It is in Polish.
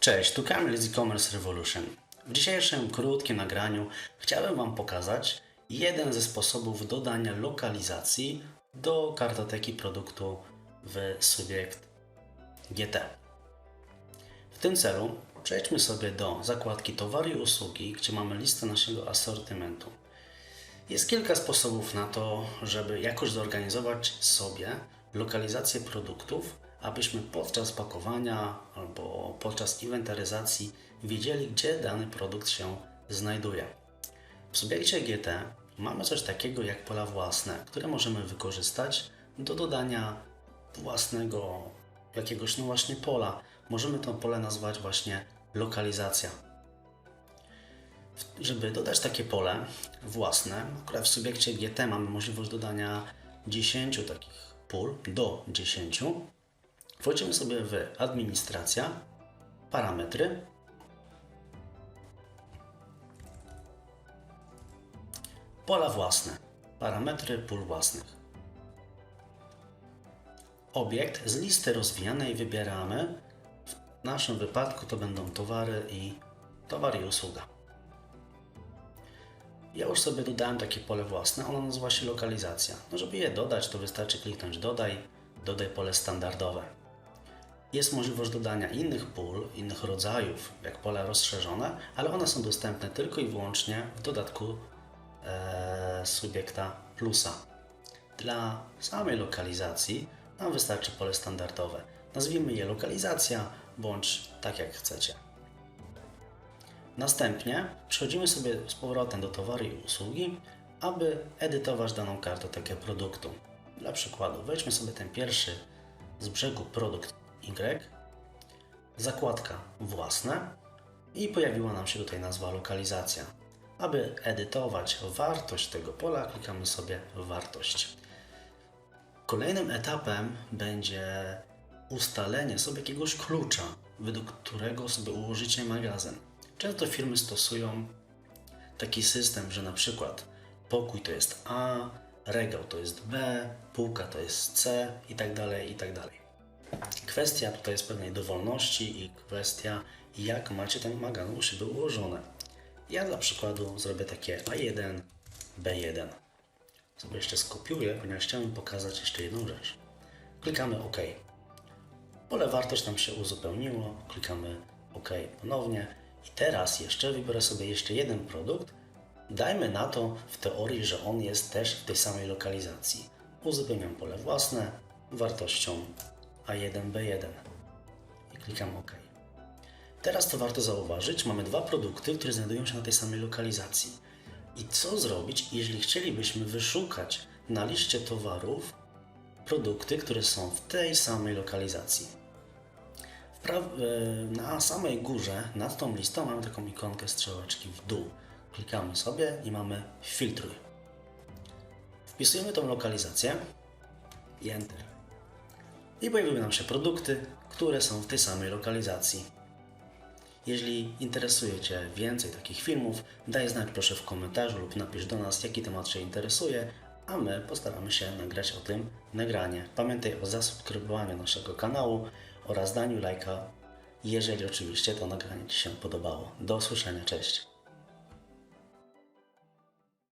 Cześć, tu Kamil z e-commerce Revolution. W dzisiejszym krótkim nagraniu chciałem Wam pokazać jeden ze sposobów dodania lokalizacji do kartoteki produktu w Subjekt GT. W tym celu przejdźmy sobie do zakładki Towary i usługi, gdzie mamy listę naszego asortymentu. Jest kilka sposobów na to, żeby jakoś zorganizować sobie lokalizację produktów, abyśmy podczas pakowania albo podczas inwentaryzacji wiedzieli, gdzie dany produkt się znajduje. W subiekcie GT mamy coś takiego jak pola własne, które możemy wykorzystać do dodania własnego jakiegoś no właśnie pola. Możemy to pole nazwać właśnie lokalizacja. Żeby dodać takie pole własne, akurat w subiekcie GT mamy możliwość dodania 10 takich pól do 10. Wchodzimy sobie w administracja, parametry. Pola własne, parametry pól własnych. Obiekt z listy rozwijanej wybieramy. W naszym wypadku to będą towary i towar i usługa. Ja już sobie dodałem takie pole własne, ono nazywa się lokalizacja. No żeby je dodać, to wystarczy kliknąć dodaj, dodaj pole standardowe. Jest możliwość dodania innych pól, innych rodzajów, jak pola rozszerzone, ale one są dostępne tylko i wyłącznie w dodatku e, subiekta plusa. Dla samej lokalizacji nam wystarczy pole standardowe. Nazwijmy je lokalizacja, bądź tak jak chcecie. Następnie przechodzimy sobie z powrotem do towary i usługi, aby edytować daną kartotekę produktu. Dla przykładu, weźmy sobie ten pierwszy z brzegu produkt Y, zakładka własne i pojawiła nam się tutaj nazwa lokalizacja. Aby edytować wartość tego pola, klikamy sobie wartość. Kolejnym etapem będzie ustalenie sobie jakiegoś klucza, według którego sobie ułożycie magazyn. Często firmy stosują taki system, że na przykład pokój to jest A, regał to jest B, półka to jest C i tak dalej, i tak dalej. Kwestia tutaj jest pewnej dowolności i kwestia jak macie ten magazyn u siebie ułożony. Ja dla przykładu zrobię takie A1, B1. Sobie jeszcze skopiuję, ponieważ chciałem pokazać jeszcze jedną rzecz. Klikamy OK. Pole wartość nam się uzupełniło, klikamy OK ponownie i teraz jeszcze wybiorę sobie jeszcze jeden produkt. Dajmy na to w teorii, że on jest też w tej samej lokalizacji. Uzupełniam pole własne wartością A1, B1 i klikam OK. Teraz to warto zauważyć, mamy dwa produkty, które znajdują się na tej samej lokalizacji. I co zrobić, jeżeli chcielibyśmy wyszukać na liście towarów produkty, które są w tej samej lokalizacji? E, na samej górze, nad tą listą, mamy taką ikonkę strzałeczki w dół. Klikamy sobie i mamy filtruj. Wpisujemy tą lokalizację i Enter. I pojawiły nam się produkty, które są w tej samej lokalizacji. Jeżeli interesuje Cię więcej takich filmów, daj znać proszę w komentarzu lub napisz do nas, jaki temat Cię interesuje, a my postaramy się nagrać o tym nagranie. Pamiętaj o zasubskrybowaniu naszego kanału oraz daniu lajka, jeżeli oczywiście to nagranie Ci się podobało. Do usłyszenia, cześć!